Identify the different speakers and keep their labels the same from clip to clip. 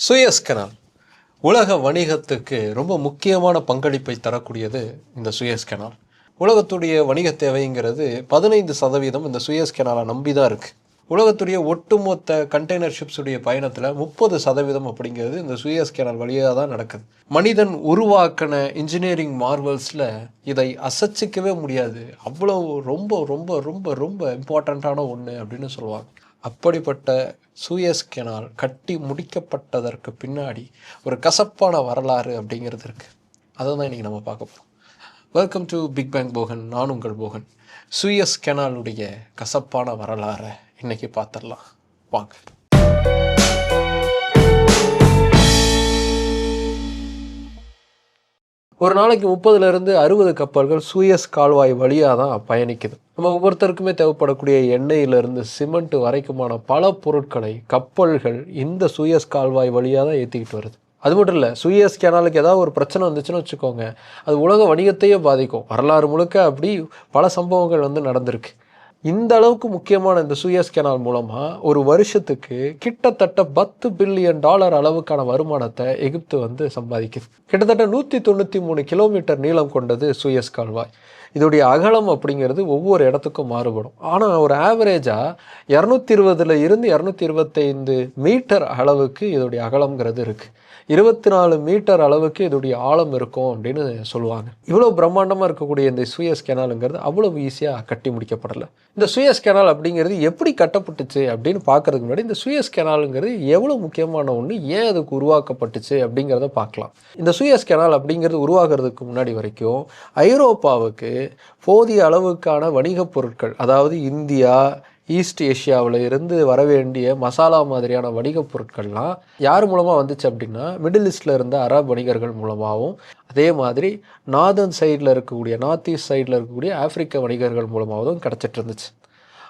Speaker 1: Suez canal உலக வணிகத்துக்கு ரொம்ப முக்கியமான பங்களிப்பை தரக்கூடியது இந்த சுயஸ் கனால் உலகத்துடைய வணிக தேவைங்கிறது பதினைந்து சதவீதம் இந்த சுயஸ்கெனாலை நம்பி தான் இருக்குது உலகத்துடைய ஒட்டுமொத்த கண்டெய்னர் ஷிப்ஸுடைய பயணத்தில் முப்பது சதவீதம் அப்படிங்கிறது இந்த சுயஸ் கேனல் வழியாக தான் நடக்குது. மனிதன் உருவாக்கின இன்ஜினியரிங் மார்வல்ஸில் இதை அசைச்சிக்கவே முடியாது. அவ்வளோ ரொம்ப ரொம்ப ரொம்ப ரொம்ப இம்பார்ட்டண்ட்டான ஒன்று அப்படின்னு சொல்லுவாங்க. அப்படிப்பட்ட சூயஸ் கெனால் கட்டி முடிக்கப்பட்டதற்கு பின்னாடி ஒரு கசப்பான வரலாறு அப்படிங்கிறது இருக்குது அதை தான் இன்றைக்கி நம்ம பார்க்க போகிறோம் welcome to big bang Bogan நான் உங்கள் போகன். சூயஸ் கெனாலுடைய கசப்பான வரலாறை இன்னைக்கு பார்த்துடலாம். வாங்க. ஒரு நாளைக்கு முப்பதுலேருந்து அறுபது கப்பல்கள் சூயஸ் கால்வாய் வழியாக தான் பயணிக்குது. நம்ம ஒவ்வொருத்தருக்குமே தேவைப்படக்கூடிய எண்ணெயிலிருந்து சிமெண்ட் வரைக்குமான பல பொருட்களை கப்பல்கள் இந்த சூயஸ் கால்வாய் வழியாக தான் ஏற்றிக்கிட்டு வருது. அது மட்டும் இல்லை சூயஸ் கேனாலுக்கு ஏதாவது ஒரு பிரச்சனை வந்துச்சுன்னு வச்சுக்கோங்க அது உலக வணிகத்தையே பாதிக்கும். வரலாறு முழுக்க அப்படி பல சம்பவங்கள் வந்து நடந்திருக்கு. இந்த அளவுக்கு முக்கியமான இந்த சூயஸ் கெனால் மூலமாக ஒரு வருஷத்துக்கு கிட்டத்தட்ட பத்து பில்லியன் டாலர் அளவுக்கான வருமானத்தை எகிப்து வந்து சம்பாதிக்குது. கிட்டத்தட்ட நூற்றி தொண்ணூற்றி மூணு கிலோமீட்டர் நீளம் கொண்டது சூயஸ் கால்வாய். இதோடைய அகலம் அப்படிங்கிறது ஒவ்வொரு இடத்துக்கும் மாறுபடும். ஆனால் ஒரு ஆவரேஜாக இரநூத்தி இருபதுல இருந்து இரநூத்தி இருபத்தைந்து மீட்டர் அளவுக்கு இதோடைய அகலங்கிறது இருக்குது இருபத்தி நாலு மீட்டர் அளவுக்கு இதோடைய ஆழம் இருக்கும் அப்படின்னு சொல்லுவாங்க. இவ்வளோ பிரம்மாண்டமாக இருக்கக்கூடிய இந்த சுயஸ் கெனாலுங்கிறது அவ்வளோ ஈஸியாக கட்டி முடிக்கப்படலை. இந்த சுயஸ் கெனால் அப்படிங்கிறது எப்படி கட்டப்பட்டுச்சு அப்படின்னு பார்க்கறதுக்கு முன்னாடி இந்த சுயஸ் கெனாலுங்கிறது எவ்வளோ முக்கியமான ஒன்று ஏன் அதுக்கு உருவாக்கப்பட்டுச்சு அப்படிங்கிறத பார்க்கலாம். இந்த சுயஸ் கெனால் அப்படிங்கிறது உருவாகிறதுக்கு முன்னாடி வரைக்கும் ஐரோப்பாவுக்கு போதிய அளவுக்கான வணிகப் பொருட்கள் அதாவது இந்தியா ஈஸ்ட் ஏஷியாவில் இருந்து வர வேண்டிய மசாலா மாதிரியான வணிகப் பொருட்கள்லாம் யார் மூலமாக வந்துச்சு அப்படின்னா மிடில் ஈஸ்டில் இருந்த அரப் வணிகர்கள் மூலமாகவும் அதே மாதிரி நார்தன் சைடில் இருக்கக்கூடிய நார்த் ஈஸ்ட் சைடில் இருக்கக்கூடிய ஆப்பிரிக்க வணிகர்கள் மூலமாகவும் கிடச்சிட்டு இருந்துச்சு.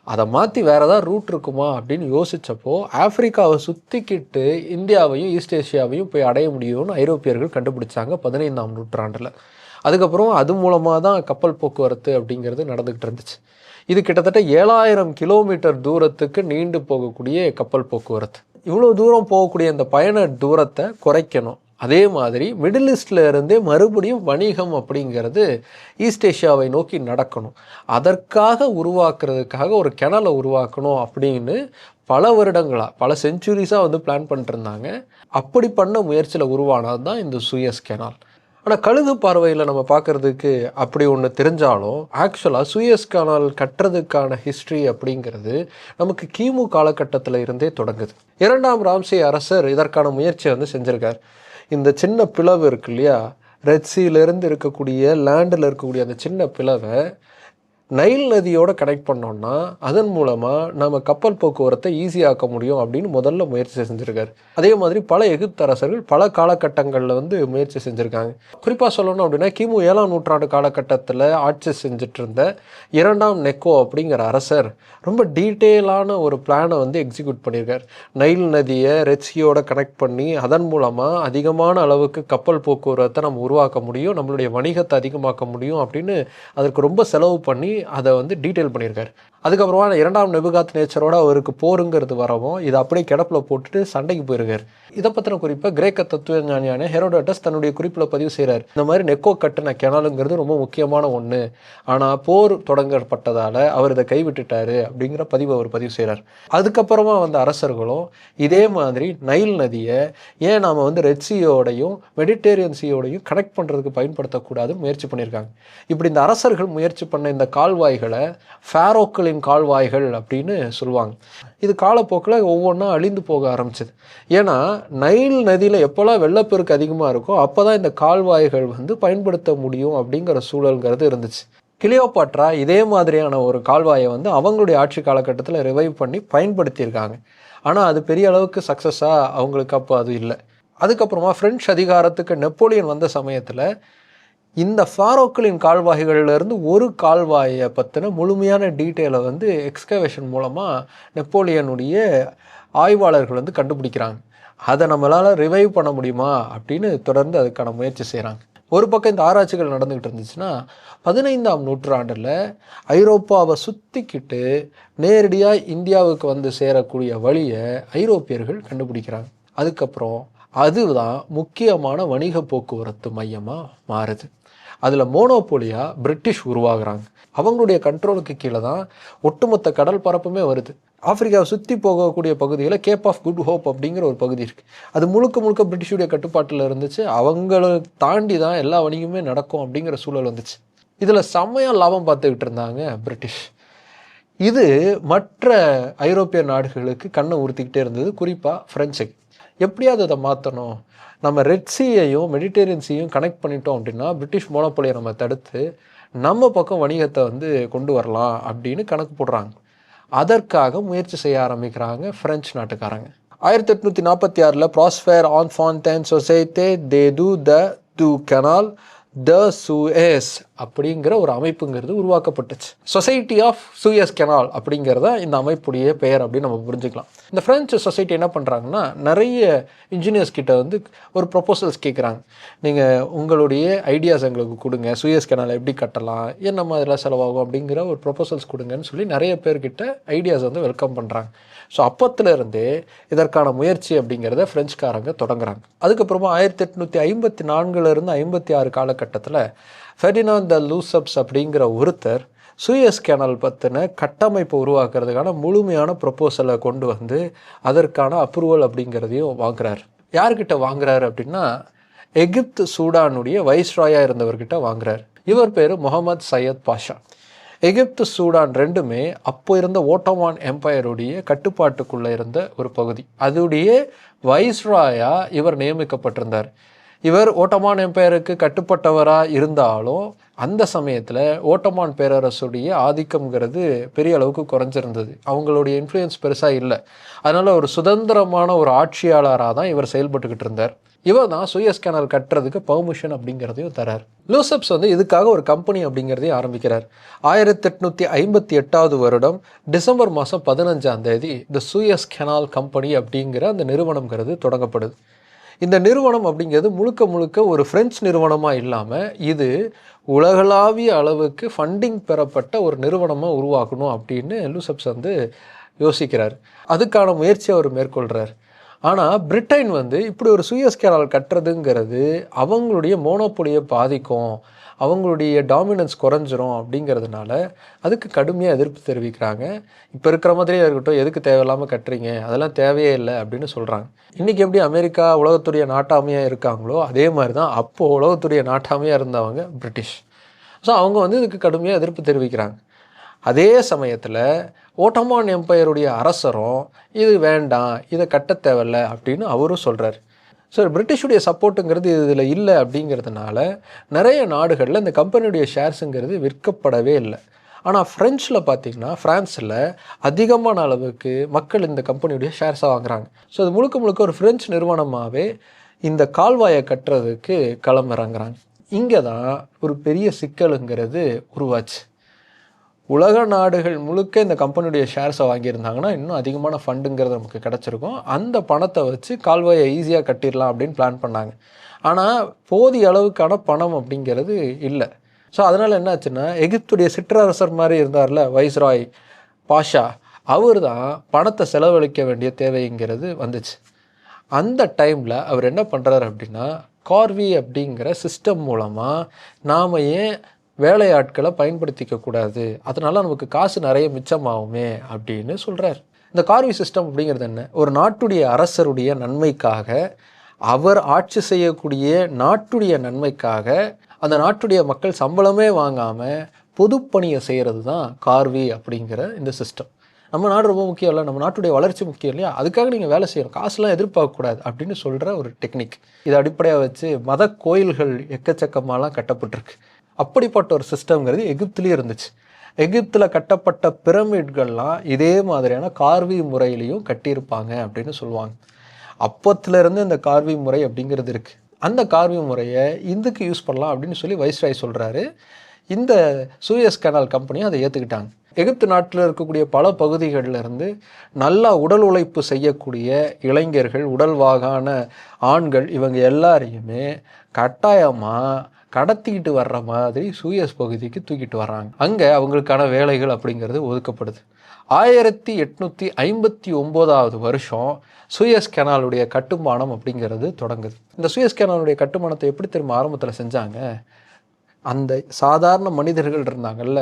Speaker 1: அதை மாற்றி வேறு ஏதாவது ரூட் இருக்குமா அப்படின்னு யோசித்தப்போ ஆப்பிரிக்காவை சுற்றிக்கிட்டு இந்தியாவையும் ஈஸ்ட் ஏஷியாவையும் போய் அடைய முடியும்னு ஐரோப்பியர்கள் கண்டுபிடிச்சாங்க பதினைந்தாம் நூற்றாண்டில். அதுக்கப்புறம் அது மூலமாக தான் கப்பல் போக்குவரத்து அப்படிங்கிறது நடந்துக்கிட்டு இருந்துச்சு. இது கிட்டத்தட்ட ஏழாயிரம் கிலோமீட்டர் தூரத்துக்கு நீண்டு போகக்கூடிய கப்பல் போக்குவரத்து. இவ்வளோ தூரம் போகக்கூடிய அந்த பயண தூரத்தை குறைக்கணும். அதே மாதிரி மிடில் ஈஸ்டில் இருந்தே மறுபடியும் வணிகம் அப்படிங்கிறது ஈஸ்ட் ஏஷியாவை நோக்கி நடக்கணும். அதற்காக உருவாக்குறதுக்காக ஒரு கிணலை உருவாக்கணும் அப்படின்னு பல வருடங்களாக பல செஞ்சுரிஸாக வந்து பிளான் பண்ணிட்டுருந்தாங்க அப்படி பண்ண முயற்சியில் உருவானது தான் இந்த சுயஸ் கெனால் ஆனால் கழுகு பார்வையில் நம்ம பார்க்குறதுக்கு அப்படி ஒன்று தெரிஞ்சாலும் ஆக்சுவலாக சுயஸ் கனால் கட்டுறதுக்கான ஹிஸ்ட்ரி அப்படிங்கிறது நமக்கு கிமு காலகட்டத்தில் இருந்தே தொடங்குது. இரண்டாம் ராம்சே அரசர் இதற்கான முயற்சியை வந்து செஞ்சுருக்கார். இந்த சின்ன பிளவு இருக்கு இல்லையா? ரெட்சியிலேருந்து இருக்கக்கூடிய லேண்டில் இருக்கக்கூடிய அந்த சின்ன பிளவை நைல் நதியோட கனெக்ட் பண்ணோம்னா அதன் மூலமாக நம்ம கப்பல் போக்குவரத்தை ஈஸியாக்க முடியும் அப்படின்னு முதல்ல முயற்சி செஞ்சுருக்காரு. அதே மாதிரி பல எகிப்தரசர்கள் பல காலகட்டங்களில் வந்து முயற்சி செஞ்சுருக்காங்க. குறிப்பாக சொல்லணும் அப்படின்னா கிமு ஏழாம் நூற்றாண்டு காலகட்டத்தில் ஆட்சி செஞ்சுட்டு இருந்த இரண்டாம் நெக்கோ அப்படிங்கிற அரசர் ரொம்ப டீட்டெயிலான ஒரு பிளானை வந்து எக்ஸிக்யூட் பண்ணியிருக்கார். நைல் நதியை ரெட்சியோட கனெக்ட் பண்ணி அதன் மூலமாக அதிகமான அளவுக்கு கப்பல் போக்குவரத்தை நம்ம உருவாக்க முடியும் நம்மளுடைய வணிகத்தை அதிகமாக்க முடியும் அப்படின்னு அதற்கு ரொம்ப செலவு பண்ணி அதை வந்து டீட்டெயில் பண்ணியிருக்காரு. அதுக்கப்புறமா இரண்டாம் நெபுகாத் நேச்சரோட அவருக்கு போருங்கிறது வரவும் இதை அப்படியே கிடப்பில் போட்டுட்டு சண்டைக்கு போயிருக்காரு. இதை பற்றின குறிப்பை கிரேக்க தத்துவ ஞானியான ஹெரோடாட்டஸ் தன்னுடைய குறிப்பில் பதிவு செய்கிறார் இந்த மாதிரி நெக்கோ கட்டின கிணலுங்கிறது ரொம்ப முக்கியமான ஒன்று ஆனால் போர் தொடங்கப்பட்டதால் அவர் இதை கைவிட்டுட்டாரு அப்படிங்கிற பதிவு அவர் பதிவு செய்கிறார் அதுக்கப்புறமா வந்த அரசர்களும் இதே மாதிரி நைல் நதியை ஏன் நாம் வந்து ரெட் சீயோடையும் மெடிடேரியன் சீயோடையும் கனெக்ட் பண்ணுறதுக்கு பயன்படுத்தக்கூடாது முயற்சி பண்ணியிருக்காங்க. இப்படி இந்த அரசர்கள் முயற்சி பண்ண இந்த கால்வாய்களை ஃபேரோக்களின் கால்வாய்கள் அப்படின்னு சொல்லுவாங்க. இது காலப்போக்கில் ஒவ்வொன்றா அழிந்து போக ஆரம்பிச்சது. ஏன்னா நைல் நதியில் எப்போல்லாம் வெள்ளப்பெருக்கு அதிகமாக இருக்கோ அப்போ தான் இந்த கால்வாய்கள் வந்து பயன்படுத்த முடியும் அப்படிங்கிற சூழல்ங்கிறது இருந்துச்சு. கிளியோபாட்ரா இதே மாதிரியான ஒரு கால்வாயை வந்து அவங்களுடைய ஆட்சி காலகட்டத்தில் ரிவைவ் பண்ணி பயன்படுத்தியிருக்காங்க. ஆனால் அது பெரிய அளவுக்கு சக்ஸஸாக அவங்களுக்கு அப்போ அது இல்லை. அதுக்கப்புறமா ஃப்ரெஞ்ச் அதிகாரத்துக்கு நெப்போலியன் வந்த சமயத்தில் இந்த ஃபாரோக்களின் கால்வாய்களிலிருந்து ஒரு கால்வாயை பற்றின முழுமையான டீட்டெயிலை வந்து எக்ஸ்கவேஷன் மூலமாக நெப்போலியனுடைய ஆய்வாளர்கள் வந்து கண்டுபிடிக்கிறாங்க. அதை நம்மளால் ரிவைவ் பண்ண முடியுமா அப்படின்னு தொடர்ந்து அதுக்கான முயற்சி செய்கிறாங்க ஒரு பக்கம் இந்த ஆராய்ச்சிகள் நடந்துக்கிட்டு இருந்துச்சுன்னா பதினைந்தாம் நூற்றாண்டில் ஐரோப்பாவை சுற்றிக்கிட்டு நேரடியாக இந்தியாவுக்கு வந்து சேரக்கூடிய வழியை ஐரோப்பியர்கள் கண்டுபிடிக்கிறாங்க. அதுக்கப்புறம் அதுதான் முக்கியமான வணிக போக்குவரத்து மையமாக மாறுது. அதில் மோனோபோலியாக பிரிட்டிஷ் உருவாகிறாங்க. அவங்களுடைய கண்ட்ரோலுக்கு கீழே தான் ஒட்டுமொத்த கடல் பரப்புமே வருது. ஆப்பிரிக்காவை சுற்றி போகக்கூடிய பகுதியில் கேப் ஆஃப் குட் ஹோப் அப்படிங்கிற ஒரு பகுதி இருக்குது அது முழுக்க முழுக்க பிரிட்டிஷுடைய கட்டுப்பாட்டில் இருந்துச்சு. அவங்கள தாண்டி தான் எல்லா வணிகமே நடக்கும் அப்படிங்கிற சூழல் வந்துச்சு. இதில் செம்மையாக லாபம் பார்த்துக்கிட்டு இருந்தாங்க பிரிட்டிஷ். இது மற்ற ஐரோப்பிய நாடுகளுக்கு கண்ணை உறுத்திக்கிட்டே இருந்தது. குறிப்பாக ஃப்ரெஞ்சுக்கு எப்படியாவது அதை மாற்றணும் நம்ம ரெட் சீயையும் மெடிடேரியன் சீயும் கனெக்ட் பண்ணிட்டோம் அப்படின்னா பிரிட்டிஷ் மோனோபொலியை நம்ம தடுத்து நம்ம பக்கம் வணிகத்தை வந்து கொண்டு வரலாம் அப்படின்னு கணக்கு போடுறாங்க. அதற்காக முயற்சி செய்ய ஆரம்பிக்கிறாங்க ஃப்ரெஞ்சு நாட்டுக்காரங்க. ஆயிரத்தி எட்நூற்றி நாற்பத்தி ஆறில் ப்ராஸ்ஃபேர் ஆன் ஃபான்டேன் சொசைட்டே தே டு த து கனால் த சுஎஸ் அப்படிங்கிற ஒரு அமைப்புங்கிறது உருவாக்கப்பட்டுச்சு. சொசைட்டி ஆஃப் சுயஸ் கெனால் அப்படிங்கிறத இந்த அமைப்புடைய பெயர் அப்படின்னு நம்ம புரிஞ்சுக்கலாம். இந்த ஃப்ரெஞ்சு சொசைட்டி என்ன பண்ணுறாங்கன்னா நிறைய இன்ஜினியர்ஸ் கிட்ட வந்து ஒரு ப்ரொப்போசல்ஸ் கேட்குறாங்க நீங்கள் உங்களுடைய ஐடியாஸ் எங்களுக்கு கொடுங்க. சுயஸ் கெனால் எப்படி கட்டலாம்? என்ன மாதிரிலாம் செலவாகும் அப்படிங்கிற ஒரு ப்ரொப்போசல்ஸ் கொடுங்கன்னு சொல்லி நிறைய பேர்கிட்ட ஐடியாஸ் வந்து வெல்கம் பண்ணுறாங்க ஸோ அப்பத்துலேருந்தே இதற்கான முயற்சி அப்படிங்கிறத ஃப்ரெஞ்சுக்காரங்க தொடங்குறாங்க. அதுக்கப்புறமா ஆயிரத்தி எட்நூற்றி ஐம்பத்தி நான்குலேருந்து ஐம்பத்தி ஆறு காலகட்டத்தில் ஃபெர்டினான் த லூசப்ஸ் அப்படிங்கிற ஒருத்தர் சுயஸ் கேனல் பற்றின கட்டமைப்பை உருவாக்குறதுக்கான முழுமையான ப்ரொப்போசலை கொண்டு வந்து அதற்கான அப்ரூவல் அப்படிங்கிறதையும் வாங்குறாரு. யார்கிட்ட வாங்குறாரு அப்படின்னா எகிப்து சூடானுடைய வைஸ்ராயாக இருந்தவர்கிட்ட வாங்குறாரு. இவர் பேர் முகமது சையத் பாஷா. எகிப்து சூடான் ரெண்டுமே அப்போ இருந்த ஓட்டோமான் எம்பையருடைய கட்டுப்பாட்டுக்குள்ளே இருந்த ஒரு பகுதி. அதுடைய வைஸ்ராயா இவர் நியமிக்கப்பட்டிருந்தார். இவர் ஓட்டமான் எம்பையருக்கு கட்டுப்பட்டவராக இருந்தாலும் அந்த சமயத்தில் ஓட்டமான் பேரரசுடைய ஆதிக்கம்ங்கிறது பெரிய அளவுக்கு குறைஞ்சிருந்தது. அவங்களுடைய இன்ஃப்ளூயன்ஸ் பெருசாக இல்லை. அதனால் ஒரு சுதந்திரமான ஒரு ஆட்சியாளராக தான் இவர் செயல்பட்டுக்கிட்டு இருந்தார். இவர் தான் சுயஸ் கேனல் கட்டுறதுக்கு பர்மிஷன் அப்படிங்கிறதையும் தரார். லூசப்ஸ் வந்து இதுக்காக ஒரு கம்பெனி அப்படிங்கிறதையும் ஆரம்பிக்கிறார். ஆயிரத்தி எட்நூற்றி ஐம்பத்தி எட்டாவது வருடம் டிசம்பர் மாதம் பதினஞ்சாம் தேதி த சுயஸ் கெனால் கம்பெனி அப்படிங்கிற அந்த நிறுவனம்ங்கிறது தொடங்கப்படுது. இந்த நிறுவனம் அப்படிங்கிறது முழுக்க முழுக்க ஒரு ஃப்ரெஞ்சு நிறுவனமாக இல்லாமல் இது உலகளாவிய அளவுக்கு ஃபண்டிங் பெறப்பட்ட ஒரு நிறுவனமாக உருவாக்கணும் அப்படின்னு லூசப்ஸ் வந்து யோசிக்கிறார். அதுக்கான முயற்சியை அவர் மேற்கொள்கிறார் ஆனால் பிரிட்டன் வந்து இப்படி ஒரு சுயஸ் கேனால் கட்டுறதுங்கிறது அவங்களுடைய மோனோப்பொலியை பாதிக்கும் அவங்களுடைய டாமினன்ஸ் குறைஞ்சிரும் அப்படிங்கிறதுனால அதுக்கு கடுமையாக எதிர்ப்பு தெரிவிக்கிறாங்க. இப்போ இருக்கிற மாதிரியே இருக்கட்டும் எதுக்கு தேவையில்லாமல் கட்டுறீங்க? அதெல்லாம் தேவையே இல்லை அப்படின்னு சொல்கிறாங்க இன்றைக்கி எப்படி அமெரிக்கா உலகத்துடைய நாட்டாமையாக இருக்காங்களோ அதே மாதிரி தான் அப்போது உலகத்துடைய நாட்டாமையாக இருந்தவங்க பிரிட்டிஷ். ஸோ அவங்க வந்து இதுக்கு கடுமையாக எதிர்ப்பு தெரிவிக்கிறாங்க. அதே சமயத்தில் ஓட்டமான் எம்பையருடைய அரசரும் இது வேண்டாம் இதை கட்ட தேவையில்ல அப்படின்னு அவரும் சொல்கிறார் ஸோ பிரிட்டிஷுடைய சப்போர்ட்டுங்கிறது இதில் இல்லை அப்படிங்கிறதுனால நிறைய நாடுகளில் இந்த கம்பெனியுடைய ஷேர்ஸுங்கிறது விற்கப்படவே இல்லை. ஆனால் ஃப்ரெஞ்சில் பார்த்திங்கன்னா ஃப்ரான்ஸில் அதிகமான அளவுக்கு மக்கள் இந்த கம்பெனியுடைய ஷேர்ஸாக வாங்குறாங்க. ஸோ அது முழுக்க முழுக்க ஒரு ஃப்ரெஞ்சு நிறுவனமாகவே இந்த கால்வாயை கட்டுறதுக்கு களம் இறங்குறாங்க இங்கே தான் ஒரு பெரிய சிக்கலுங்கிறது உருவாச்சு. உலக நாடுகள் முழுக்க இந்த கம்பெனியுடைய ஷேர்ஸை வாங்கியிருந்தாங்கன்னா இன்னும் அதிகமான ஃபண்டுங்கிறது நமக்கு கிடச்சிருக்கும். அந்த பணத்தை வச்சு கால்வாயை ஈஸியாக கட்டிடலாம் அப்படின்னு பிளான் பண்ணாங்க. ஆனால் போதிய அளவுக்கான பணம் அப்படிங்கிறது இல்லை. ஸோ அதனால் என்னாச்சுன்னா எகிப்துடைய சிற்றரசர் மாதிரி இருந்தார்ல வைஸ்ராய் பாஷா அவர் தான் பணத்தை செலவழிக்க வேண்டிய தேவைங்கிறது வந்துச்சு. அந்த டைமில் அவர் என்ன பண்ணுறாரு அப்படின்னா கார்வி அப்படிங்கிற சிஸ்டம் மூலமாக நாம் ஏன் வேலையாட்களை பயன்படுத்திக்க கூடாது. அதனால நமக்கு காசு நிறைய மிச்சமாகுமே அப்படின்னு சொல்கிறார் இந்த கார்வி சிஸ்டம் அப்படிங்கிறது என்ன? ஒரு நாட்டுடைய அரசருடைய நன்மைக்காக அவர் ஆட்சி செய்யக்கூடிய நாட்டுடைய நன்மைக்காக அந்த நாட்டுடைய மக்கள் சம்பளமே வாங்காமல் பொதுப்பணியை செய்கிறது தான் கார்வி அப்படிங்கிற இந்த சிஸ்டம் நம்ம நாடு ரொம்ப முக்கியம் இல்லை நம்ம நாட்டுடைய வளர்ச்சி முக்கியம் இல்லையா? அதுக்காக நீங்கள் வேலை செய்யணும். காசுலாம் எதிர்பார்க்கக்கூடாது அப்படின்னு சொல்கிற ஒரு டெக்னிக் இதை அடிப்படையாக வச்சு மத கோயில்கள் எக்கச்சக்கமாலாம் கட்டப்பட்டிருக்கு. அப்படிப்பட்ட ஒரு சிஸ்டம்ங்கிறது எகிப்துலேயும் இருந்துச்சு. எகிப்தில் கட்டப்பட்ட பிரமிட்கள்லாம் இதே மாதிரியான கார்வி முறையிலையும் கட்டியிருப்பாங்க அப்படின்னு சொல்லுவாங்க. அப்பத்துலேருந்து இந்த கார்வி முறை அப்படிங்கிறது இருக்குது அந்த கார்வி முறையை இந்துக்கு யூஸ் பண்ணலாம் அப்படின்னு சொல்லி வைஸ்ராய் சொல்கிறாரு இந்த சூயஸ் கனால் கம்பெனியும் அதை ஏற்றுக்கிட்டாங்க எகிப்து நாட்டில் இருக்கக்கூடிய பல பகுதிகளில் இருந்து நல்லா உடல் உழைப்பு செய்யக்கூடிய இளைஞர்கள் உடல்வாகான ஆண்கள் இவங்க எல்லாரையுமே கட்டாயமாக கடத்திக்கிட்டு வர்ற மாதிரி சூயஸ் பகுதிக்கு தூக்கிட்டு வர்றாங்க. அங்கே அவங்களுக்கான வேலைகள் அப்படிங்கிறது ஒதுக்கப்படுது. ஆயிரத்தி எட்நூற்றி ஐம்பத்தி ஒம்போதாவது வருஷம் சுயஸ் கெனாலுடைய கட்டுமானம் அப்படிங்கிறது தொடங்குது. இந்த சுயஸ் கெனாலுடைய கட்டுமானத்தை எப்படி திரும்ப ஆரம்பத்தில் செஞ்சாங்க? அந்த சாதாரண மனிதர்கள் இருந்தாங்கல்ல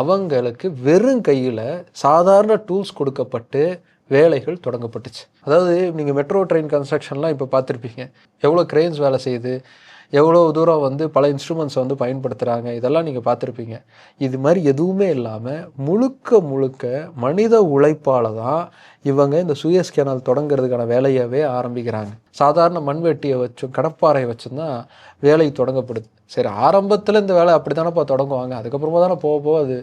Speaker 1: அவங்களுக்கு வெறும் கையில் சாதாரண டூல்ஸ் கொடுக்கப்பட்டு வேலைகள் தொடங்கப்பட்டுச்சு. அதாவது நீங்கள் மெட்ரோ ட்ரெயின் கன்ஸ்ட்ரக்ஷன்லாம் இப்போ பார்த்துருப்பீங்க. எவ்வளோ கிரெயின்ஸ் வேலை செய்யுது? எவ்வளோ தூரம் வந்து பல இன்ஸ்ட்ருமெண்ட்ஸ் வந்து பயன்படுத்துகிறாங்க இதெல்லாம் நீங்கள் பார்த்துருப்பீங்க. இது மாதிரி எதுவுமே இல்லாமல் முழுக்க முழுக்க மனித உழைப்பால் தான் இவங்க இந்த சுயஸ் கேனல் தொடங்குறதுக்கான வேலையவே ஆரம்பிக்கிறாங்க. சாதாரண மண்வெட்டியை வச்சும் கடப்பாறை வச்சும் தான் வேலை தொடங்கப்படுது. சரி ஆரம்பத்தில் இந்த வேலை அப்படி தானேப்பா தொடங்குவாங்க? அதுக்கப்புறமா தானே போக போக அது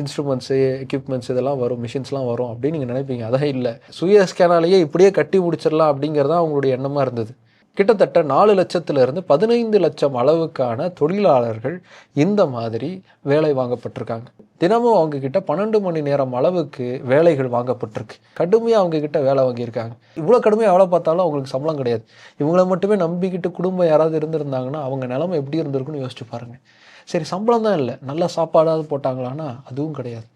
Speaker 1: இன்ஸ்ட்ருமெண்ட்ஸு எக்யூப்மெண்ட்ஸ் இதெல்லாம் வரும் மிஷின்ஸ்லாம் வரும் அப்படின்னு நீங்கள் நினைப்பீங்க. அதான் இல்லை. சுயஸ் கேனாலேயே இப்படியே கட்டி முடிச்சிடலாம் அப்படிங்கிறது தான் அவங்களுடைய எண்ணமாக இருந்தது. கிட்டத்தட்ட நாலு லட்சத்திலிருந்து பதினைந்து லட்சம் அளவுக்கான தொழிலாளர்கள் இந்த மாதிரி வேலை வாங்கப்பட்டிருக்காங்க. தினமும் அவங்க கிட்ட பன்னெண்டு மணி நேரம் அளவுக்கு வேலைகள் வாங்கப்பட்டிருக்கு. கடுமையாக அவங்க கிட்ட வேலை வாங்கியிருக்காங்க. இவ்வளோ கடுமையாக எவ்வளோ பார்த்தாலும் அவங்களுக்கு சம்பளம் கிடையாது. இவங்கள மட்டுமே நம்பிக்கிட்டு குடும்பம் யாராவது இருந்திருந்தாங்கன்னா அவங்க நிலமை எப்படி இருந்திருக்குன்னு யோசிச்சு பாருங்கள் சரி சம்பளம் தான் இல்லை. நல்ல சாப்பாடாவது போட்டாங்களான்னா அதுவும் கிடையாது.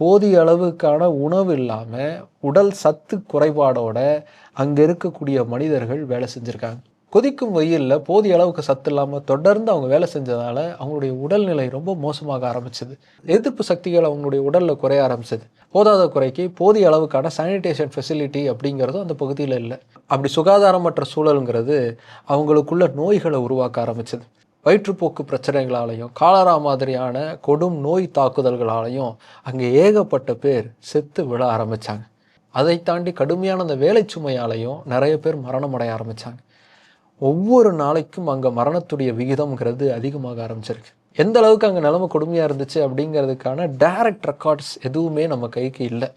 Speaker 1: போதிய அளவுக்கான உணவு இல்லாமல் உடல் சத்து குறைபாடோட அங்கே இருக்கக்கூடிய மனிதர்கள் வேலை செஞ்சுருக்காங்க. கொதிக்கும் வெயிலில் போதிய அளவுக்கு சத்து இல்லாமல் தொடர்ந்து அவங்க வேலை செஞ்சதால் அவங்களுடைய உடல்நிலை ரொம்ப மோசமாக ஆரம்பிச்சது. எதிர்ப்பு சக்திகள் அவங்களுடைய உடலில் குறைய ஆரம்பிச்சது. போதாத குறைக்கு போதிய அளவுக்கான சானிடேஷன் ஃபெசிலிட்டி அப்படிங்கிறதும் அந்த பகுதியில் இல்லை. அப்படி சுகாதாரமற்ற சூழலுங்கிறது அவங்களுக்குள்ள நோய்களை உருவாக்க ஆரம்பிச்சது. வயிற்றுப்போக்கு பிரச்சனைகளாலையும் காலரா மாதிரியான கொடும் நோய் தாக்குதல்களாலையும் அங்கே ஏகப்பட்ட பேர் செத்து விழ ஆரம்பித்தாங்க அதை தாண்டி கடுமையான அந்த வேலை சுமையாலையும் நிறைய பேர் மரணம் அடைய ஆரம்பித்தாங்க ஒவ்வொரு நாளைக்கும் அங்கே மரணத்துடைய விகிதம்ங்கிறது அதிகமாக ஆரம்பிச்சிருக்கு. எந்த அளவுக்கு அங்கே நிலைமை கொடுமையாக இருந்துச்சு அப்படிங்கிறதுக்கான டைரக்ட் ரெக்கார்ட்ஸ் எதுவுமே நம்ம கைக்கு இல்லை.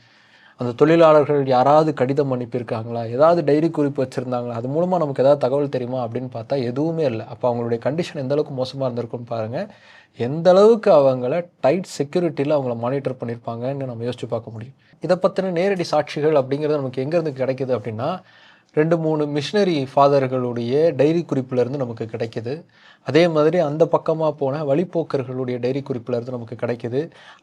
Speaker 1: அந்த தொழிலாளர்கள் யாராவது கடிதம் அனுப்பியிருக்காங்களா? ஏதாவது டைரி குறிப்பு வச்சுருந்தாங்களா? அது மூலமாக நமக்கு ஏதாவது தகவல் தெரியுமா அப்படின்னு பார்த்தா எதுவுமே இல்லை. அப்போ அவங்களுடைய கண்டிஷன் எந்தளவுக்கு மோசமாக இருந்திருக்குன்னு பாருங்கள் எந்த அளவுக்கு அவங்கள டைட் செக்யூரிட்டியில் அவங்கள மானிட்டர் பண்ணியிருப்பாங்கன்னு நம்ம யோசிச்சு பார்க்க முடியும். இதை பற்றின நேரடி சாட்சிகள் அப்படிங்கிறது நமக்கு எங்கேருந்து கிடைக்குது அப்படின்னா ரெண்டு மூணு மிஷினரி ஃபாதர்களுடைய டைரி குறிப்பிலேருந்து நமக்கு கிடைக்கிது. அதே மாதிரி அந்த பக்கமாக போன வழிப்போக்கர்களுடைய டைரி குறிப்பிலேருந்து நமக்கு கிடைக்கிது.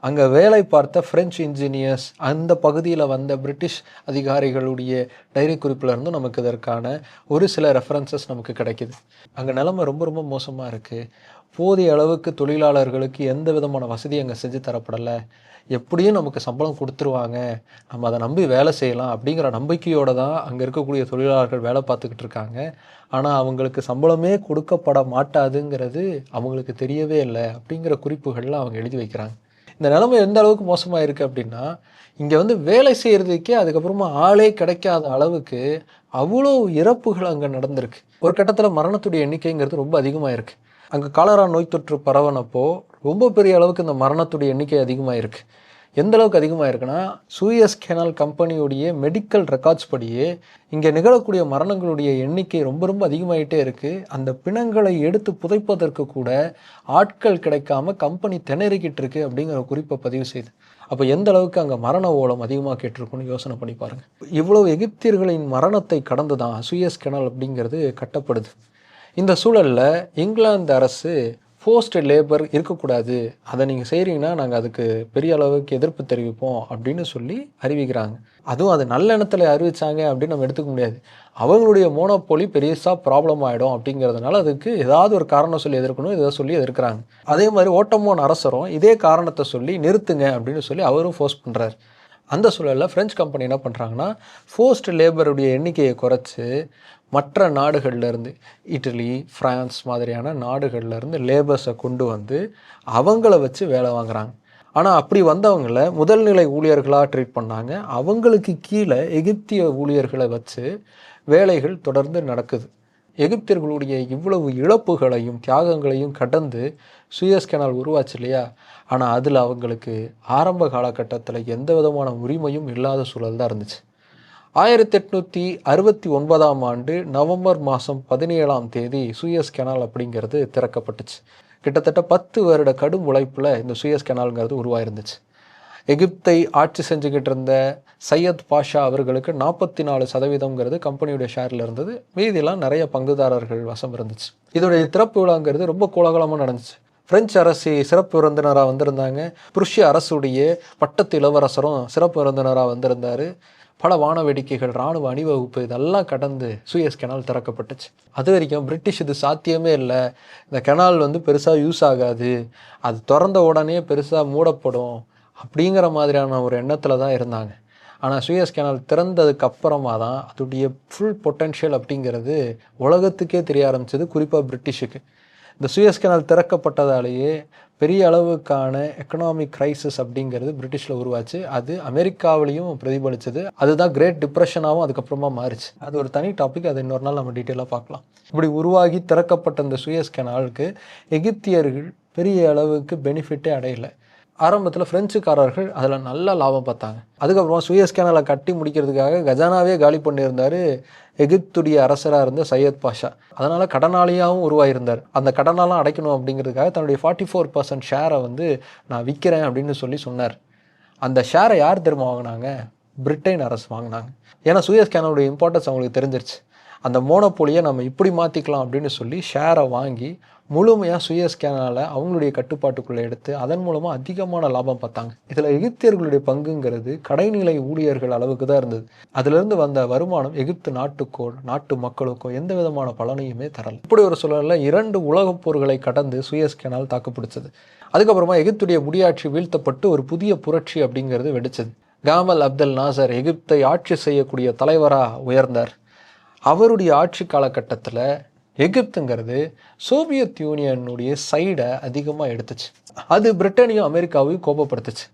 Speaker 1: அங்கே வேலை பார்த்த ஃப்ரெஞ்சு இன்ஜினியர்ஸ் அந்த பகுதியில் வந்த பிரிட்டிஷ் அதிகாரிகளுடைய டைரி குறிப்பிலேருந்து நமக்கு இதற்கான ஒரு சில ரெஃபரன்சஸ் நமக்கு கிடைக்கிது. அங்கே நிலமை ரொம்ப ரொம்ப மோசமாக இருக்குது போதிய அளவுக்கு தொழிலாளர்களுக்கு எந்த விதமான வசதி அங்கே செஞ்சு தரப்படலை. எப்படியும் நமக்கு சம்பளம் கொடுத்துருவாங்க. நம்ம அதை நம்பி வேலை செய்யலாம் அப்படிங்கிற நம்பிக்கையோடு தான் அங்கே இருக்கக்கூடிய தொழிலாளர்கள் வேலை பார்த்துக்கிட்டு இருக்காங்க. ஆனால் அவங்களுக்கு சம்பளமே கொடுக்கப்பட மாட்டாதுங்கிறது அவங்களுக்கு தெரியவே இல்லை அப்படிங்கிற குறிப்புகள்லாம் அவங்க எழுதி வைக்கிறாங்க. இந்த நிலைமை எந்த அளவுக்கு மோசமாக இருக்குது அப்படின்னா இங்கே வந்து வேலை செய்கிறதுக்கே அதுக்கப்புறமா ஆளே கிடைக்காத அளவுக்கு அவ்வளோ இறப்புகள் அங்கே நடந்திருக்கு. ஒரு கட்டத்தில் மரணத்துடைய எண்ணிக்கைங்கிறது ரொம்ப அதிகமாக இருக்குது அங்கே காலரா நோய் தொற்று பரவனப்போ ரொம்ப பெரிய அளவுக்கு இந்த மரணத்துடைய எண்ணிக்கை அதிகமாக இருக்குது எந்த அளவுக்கு அதிகமாக இருக்குன்னா சூயஸ் கெனால் கம்பெனியுடைய மெடிக்கல் ரெக்கார்ட்ஸ் படியே இங்கே நிகழக்கூடிய மரணங்களுடைய எண்ணிக்கை ரொம்ப ரொம்ப அதிகமாகிட்டே இருக்குது அந்த பிணங்களை எடுத்து புதைப்பதற்கு கூட ஆட்கள் கிடைக்காம கம்பெனி திணறிக்கிட்டு இருக்கு அப்படிங்கிற குறிப்பை பதிவு செய்து. அப்போ எந்த அளவுக்கு அங்கே மரண ஓலம் அதிகமாக கேட்டிருக்குன்னு யோசனை பண்ணி பாருங்கள் இவ்வளவு எகிப்தியர்களின் மரணத்தை கடந்து தான் சூயஸ் கெனல் அப்படிங்கிறது கட்டப்படுது. இந்த சூழலில் இங்கிலாந்து அரசு ஃபோர்ஸ்ட் லேபர் இருக்கக்கூடாது. அதை நீங்கள் செய்கிறீங்கன்னா நாங்கள் அதுக்கு பெரிய அளவுக்கு எதிர்ப்பு தெரிவிப்போம் அப்படின்னு சொல்லி அறிவிக்கிறாங்க. அதுவும் அது நல்ல எண்ணத்தில் அறிவிச்சாங்க அப்படின்னு நம்ம எடுத்துக்க முடியாது. அவங்களுடைய மோனோபோலி பெருசாக ப்ராப்ளம் ஆகிடும் அப்படிங்கிறதுனால அதுக்கு ஏதாவது ஒரு காரணம் சொல்லி எதிர்க்கணும் இதை சொல்லி எதிர்க்கிறாங்க. அதே மாதிரி ஓட்டமோன் அரசரும் இதே காரணத்தை சொல்லி நிறுத்துங்க அப்படின்னு சொல்லி அவரும் ஃபோர்ஸ் பண்ணுறாரு அந்த சூழலில் ஃப்ரெஞ்ச் கம்பெனி என்ன பண்ணுறாங்கன்னா ஃபோர்ஸ்ட் லேபருடைய எண்ணிக்கையை குறைச்சி மற்ற நாடுகள்லேருந்து இட்டலி ஃப்ரான்ஸ் மாதிரியான நாடுகள்லேருந்து லேபர்ஸை கொண்டு வந்து அவங்கள வச்சு வேலை வாங்குறாங்க. ஆனால் அப்படி வந்தவங்கள முதல்நிலை ஊழியர்களாக ட்ரீட் பண்ணாங்க. அவங்களுக்கு கீழே எகிப்திய ஊழியர்களை வச்சு வேலைகள் தொடர்ந்து நடக்குது. எகிப்தியர்களுடைய இவ்வளவு இழப்புகளையும் தியாகங்களையும் கடந்து சுயஸ் கெனால் உருவாச்சு இல்லையா? ஆனால் அதில் அவங்களுக்கு ஆரம்ப காலகட்டத்தில் எந்த விதமான உரிமையும் இல்லாத சூழல் தான் இருந்துச்சு. ஆயிரத்தி எட்நூற்றி அறுபத்தி ஒன்பதாம் ஆண்டு நவம்பர் மாதம் பதினேழாம் தேதி சுயஸ் கெனால் அப்படிங்கிறது திறக்கப்பட்டுச்சு. கிட்டத்தட்ட பத்து வருட கடும் உழைப்பில் இந்த சுயஸ் கெனால்ங்கிறது உருவாயிருந்துச்சு. எகிப்தை ஆட்சி செஞ்சுக்கிட்டு இருந்த சையத் பாஷா அவர்களுக்கு நாற்பத்தி நாலு சதவீதம்ங்கிறது கம்பெனியுடைய ஷேரில் இருந்தது. மீதியெல்லாம் நிறைய பங்குதாரர்கள் வசம் இருந்துச்சு. இதோடைய திறப்பு விழாங்கிறது ரொம்ப கோலாகலமாக நடந்துச்சு. பிரெஞ்சு அரசி சிறப்பு விருந்தினராக வந்திருந்தாங்க. புருஷிய அரசுடைய பட்டத்து இளவரசரும் சிறப்பு விருந்தினராக வந்திருந்தார். பல வான வேடிக்கைகள் இராணுவ அணிவகுப்பு இதெல்லாம் கடந்து சூயஸ் கெனால் திறக்கப்பட்டுச்சு. அது வரைக்கும் பிரிட்டிஷ் இது சாத்தியமே இல்லை. இந்த கெனால் வந்து பெருசாக யூஸ் ஆகாது. அது திறந்த உடனே பெருசாக மூடப்படும் அப்படிங்கிற மாதிரியான ஒரு எண்ணத்தில் தான் இருந்தாங்க. ஆனால் சுயஸ் கேனால் திறந்ததுக்கு அப்புறமா தான் அதோடைய ஃபுல் பொட்டென்ஷியல் அப்படிங்கிறது உலகத்துக்கே தெரிய ஆரம்பிச்சது குறிப்பாக பிரிட்டிஷுக்கு. இந்த சுயஸ் கேனால் திறக்கப்பட்டதாலேயே பெரிய அளவுக்கான எக்கனாமிக் கிரைசிஸ் அப்படிங்கிறது பிரிட்டிஷில் உருவாச்சு. அது அமெரிக்காவிலையும் பிரதிபலித்தது அதுதான் கிரேட் டிப்ரெஷனாகவும் அதுக்கப்புறமா மாறிச்சு. அது ஒரு தனி டாபிக் அதை இன்னொரு நாள் நம்ம டீட்டெயிலாக பார்க்கலாம். இப்படி உருவாகி திறக்கப்பட்ட இந்த சுயஸ் கெனாலுக்கு எகிப்தியர்கள் பெரிய அளவுக்கு பெனிஃபிட்டே அடையலை. ஆரம்பத்தில் ஃப்ரெஞ்சுக்காரர்கள் அதில் நல்லா லாபம் பார்த்தாங்க. அதுக்கப்புறமா சுயஸ் கேனலை கட்டி முடிக்கிறதுக்காக கஜானாவே காலி பண்ணியிருந்தார் எகிப்துடைய அரசராக இருந்த சையத் பாஷா. அதனால் கடனாளியாகவும் உருவாயிருந்தார். அந்த கடனாலாம் அடைக்கணும் அப்படிங்கிறதுக்காக தன்னுடைய ஃபார்ட்டி ஃபோர் பர்சன்ட் ஷேரை வந்து நான் விற்கிறேன் அப்படின்னு சொல்லி சொன்னார். அந்த ஷேரை யார் திரும்ப வாங்கினாங்க? பிரிட்டன் அரசு வாங்கினாங்க. ஏன்னா சுயஸ் கேனலுடைய இம்பார்ட்டன்ஸ் அவங்களுக்கு தெரிஞ்சிருச்சு. அந்த மோனோப்போலியை நம்ம இப்படி மாற்றிக்கலாம் அப்படின்னு சொல்லி ஷேரை வாங்கி முழுமையாக சுய ஸ்கேனால் அவங்களுடைய கட்டுப்பாட்டுக்குள்ளே எடுத்து அதன் மூலமாக அதிகமான லாபம் பார்த்தாங்க. இதில் எகிப்தியர்களுடைய பங்குங்கிறது கடைநிலை ஊழியர்கள் அளவுக்கு தான் இருந்தது. அதிலிருந்து வந்த வருமானம் எகிப்து நாட்டுக்கோ நாட்டு மக்களுக்கோ எந்த விதமான பலனையுமே தரல. இப்படி ஒரு சூழலில் இரண்டு உலகப் போர்களை கடந்து சுயஸ் கேனால் தாக்குப்பிடிச்சது. அதுக்கப்புறமா எகிப்துடைய முடியாட்சி வீழ்த்தப்பட்டு ஒரு புதிய புரட்சி அப்படிங்கிறது வெடிச்சது. காமல் அப்தல் நாசர் எகிப்தை ஆட்சி செய்யக்கூடிய தலைவராக உயர்ந்தார். அவருடைய ஆட்சி காலகட்டத்தில் எகிப்துங்கிறது சோவியத் யூனியனுடைய சைடை அதிகமாக எடுத்துச்சு. அது பிரிட்டனையும் அமெரிக்காவையும் கோபப்படுத்துச்சு.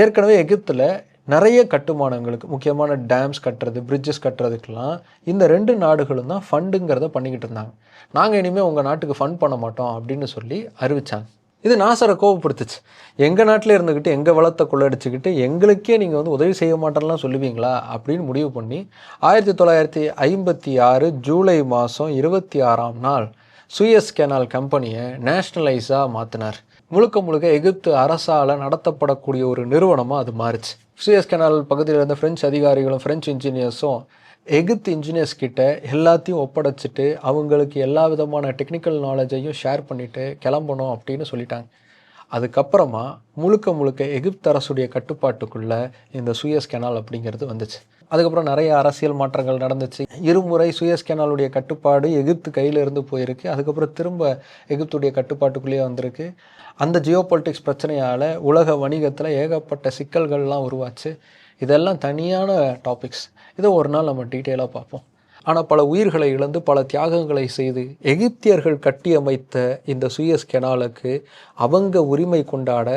Speaker 1: ஏற்கனவே எகிப்தில் நிறைய கட்டுமானங்களுக்கு முக்கியமான டேம்ஸ் கட்டுறது பிரிட்ஜஸ் கட்டுறதுக்கெல்லாம் இந்த ரெண்டு நாடுகளும் தான் ஃபண்டுங்கிறத பண்ணிக்கிட்டு இருந்தாங்க. நாங்கள் இனிமேல் உங்கள் நாட்டுக்கு ஃபண்ட் பண்ண மாட்டோம் அப்படின்னு சொல்லி அறிவித்தாங்க இது நாசரை கோவப்படுத்துச்சு. எங்கள் நாட்டில் இருந்துக்கிட்டு எங்கள் வளத்தை கொள்ளடிச்சுக்கிட்டு எங்களுக்கே நீங்கள் வந்து உதவி செய்ய மாட்டேன்லாம் சொல்லுவீங்களா? அப்படின்னு முடிவு பண்ணி ஆயிரத்தி தொள்ளாயிரத்தி ஐம்பத்தி ஆறு ஜூலை மாதம் இருபத்தி ஆறாம் நாள் சுயஸ் கெனால் கம்பெனியை நேஷ்னலைஸாக மாற்றினார் முழுக்க முழுக்க எகிப்து அரசால் நடத்தப்படக்கூடிய ஒரு நிறுவனமாக அது மாறுச்சு. சுயஸ் கெனால் பகுதியில் இருந்த ஃப்ரெஞ்சு அதிகாரிகளும் ஃப்ரெஞ்சு இன்ஜினியர்ஸும் எகிப்து இன்ஜினியர்ஸ் கிட்ட எல்லாத்தையும் ஒப்படைச்சிட்டு அவங்களுக்கு எல்லா விதமான டெக்னிக்கல் நாலேஜையும் ஷேர் பண்ணிவிட்டு கிளம்பணும் அப்படின்னு சொல்லிட்டாங்க. அதுக்கப்புறமா முழுக்க முழுக்க எகிப்த் அரசுடைய கட்டுப்பாட்டுக்குள்ளே இந்த சுயஸ் கெனால் அப்படிங்கிறது வந்துச்சு. அதுக்கப்புறம் நிறைய அரசியல் மாற்றங்கள் நடந்துச்சு. இருமுறை சுயஸ் கெனாலுடைய கட்டுப்பாடு எகிப்து கையில் இருந்து போயிருக்கு. அதுக்கப்புறம் திரும்ப எகிப்துடைய கட்டுப்பாட்டுக்குள்ளேயே வந்திருக்கு. அந்த ஜியோ பொலிட்டிக்ஸ் பிரச்சனையால் உலக வணிகத்தில் ஏகப்பட்ட சிக்கல்கள்லாம் உருவாச்சு. இதெல்லாம் தனியான டாபிக்ஸ் இதை ஒரு நாள் நம்ம டீட்டெயிலாக பார்ப்போம். ஆனால் பல உயிர்களை இழந்து பல தியாகங்களை செய்து எகிப்தியர்கள் கட்டியமைத்த இந்த சுயஸ் கெனாலுக்கு அவங்க உரிமை கொண்டாட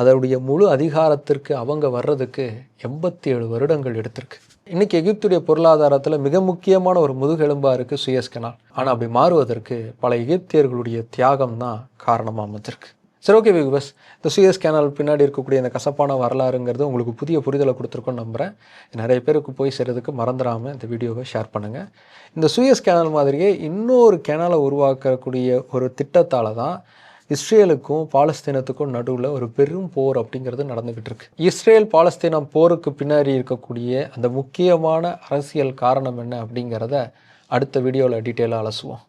Speaker 1: அதனுடைய முழு அதிகாரத்திற்கு அவங்க வர்றதுக்கு எண்பத்தி ஏழு வருடங்கள் எடுத்திருக்கு. இன்னைக்கு எகிப்துடைய பொருளாதாரத்தில் மிக முக்கியமான ஒரு முதுகெலும்பாக இருக்குது சுயஸ் கெனால். ஆனால் அப்படி மாறுவதற்கு பல எகிப்தியர்களுடைய தியாகம் தான் காரணமாக அமைஞ்சிருக்கு. சரி ஓகே விகுபஸ் இந்த சுயஸ் கேனல் பின்னாடி இருக்கக்கூடிய இந்த கசப்பான வரலாறுங்கிறது உங்களுக்கு புதிய புரிதலை கொடுத்துருக்கோன்னு நம்புகிறேன் நிறைய பேருக்கு போய் சேர்றதுக்கு மறந்துடாமல் இந்த வீடியோவை ஷேர் பண்ணுங்கள் இந்த சுயஸ் கேனல் மாதிரியே இன்னொரு கேனலை உருவாக்கக்கூடிய ஒரு திட்டத்தால் தான் இஸ்ரேலுக்கும் பாலஸ்தீனத்துக்கும் நடுவில் ஒரு பெரும் போர் அப்படிங்கிறது நடந்துக்கிட்டு இருக்கு. இஸ்ரேல் பாலஸ்தீனம் போருக்கு பின்னாடி இருக்கக்கூடிய அந்த முக்கியமான அரசியல் காரணம் என்ன அப்படிங்கிறத அடுத்த வீடியோவில் டீட்டெயிலாக அலசுவோம்.